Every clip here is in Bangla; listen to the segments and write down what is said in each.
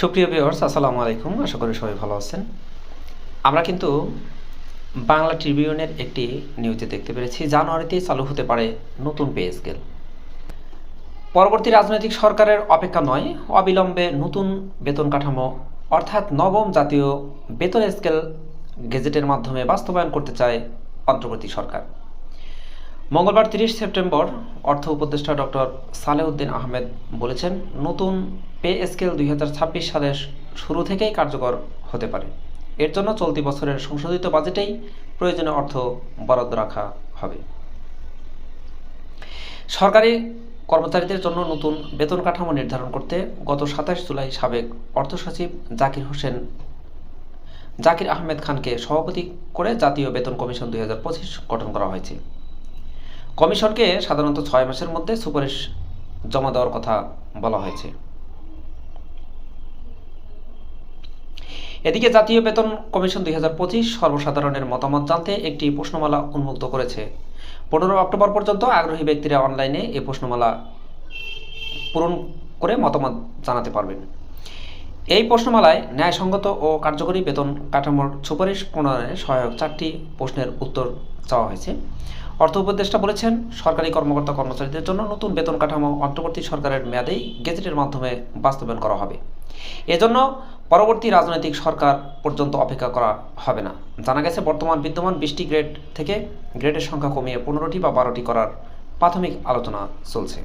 সুপ্রিয় ভিউয়ার্স আসসালামু আলাইকুম। আশা করি সবাই ভালো আছেন। আমরা কিন্তু বাংলা ট্রিবিউনের একটি নিউজে দেখতে পেরেছি। জানুয়ারিতে চালু হতে পারে নতুন পে স্কেল পরবর্তী রাজনৈতিক সরকারের অপেক্ষা নয়, অবিলম্বে নতুন বেতন কাঠামো, অর্থাৎ নবম জাতীয় বেতন স্কেল গেজেটের মাধ্যমে বাস্তবায়ন করতে চায় অন্তর্বর্তী সরকার। মঙ্গলবার তিরিশ সেপ্টেম্বর অর্থ উপদেষ্টা ডক্টর সালেউদ্দিন আহমেদ বলেছেন, নতুন পে স্কেল দুই সালের শুরু থেকেই কার্যকর হতে পারে। এর জন্য চলতি বছরের সংশোধিত বাজেটেই প্রয়োজনীয় অর্থ বরাদ্দ রাখা হবে। সরকারি কর্মচারীদের জন্য নতুন বেতন কাঠামো নির্ধারণ করতে গত সাতাশ জুলাই সাবেক অর্থ সচিব জাকির হোসেন, জাকির আহমেদ খানকে সভাপতি করে জাতীয় বেতন কমিশন দুই হাজার পঁচিশ গঠন করা হয়েছে। কমিশনকে সাধারণত ছয় মাসের মধ্যে সুপারিশ জমা দেওয়ার কথা বলা হয়েছে। এদিকে জাতীয় বেতন কমিশন দুই হাজার পঁচিশ সর্বসাধারণের মতামত জানতে একটি প্রশ্নমালা উন্মুক্ত করেছে। পনেরো অক্টোবর পর্যন্ত আগ্রহী ব্যক্তিরা অনলাইনে এই প্রশ্নমালা পূরণ করে মতামত জানাতে পারবেন। এই প্রশ্নমালায় ন্যায়সঙ্গত ও কার্যকরী বেতন কাঠামোর সুপারিশ প্রণয়নে সহায়ক চারটি প্রশ্নের উত্তর চাওয়া হয়েছে। অর্থ উপদেষ্টা বলেছেন, সরকারি কর্মকর্তা কর্মচারীদের জন্য নতুন বেতন কাঠামো অন্তর্বর্তী সরকারের মেয়াদেই গেজেটের মাধ্যমে বাস্তবায়ন করা হবে। এজন্য পরবর্তী রাজনৈতিক সরকার পর্যন্ত অপেক্ষা করা হবে না। জানা গেছে, বর্তমান বিদ্যমান বিশটি গ্রেড থেকে গ্রেডের সংখ্যা কমিয়ে পনেরোটি বা বারোটি করার প্রাথমিক আলোচনা চলছে।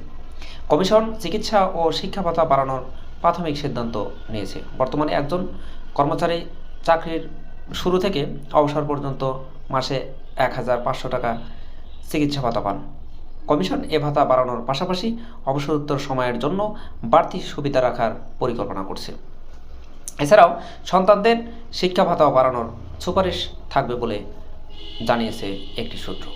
কমিশন চিকিৎসা ও শিক্ষা ভাতা বাড়ানোর প্রাথমিক সিদ্ধান্ত নিয়েছে। বর্তমানে একজন কর্মচারী চাকরির শুরু থেকে অবসর পর্যন্ত মাসে এক হাজার পাঁচশো টাকা চিকিৎসা ভাতা পান। কমিশন এ ভাতা বাড়ানোর পাশাপাশি অবসরোত্তর সময়ের জন্য বাড়তি সুবিধা রাখার পরিকল্পনা করছে। এছাড়াও সন্তানদের শিক্ষা ভাতাও বাড়ানোর সুপারিশ থাকবে বলে জানিয়েছে একটি সূত্র।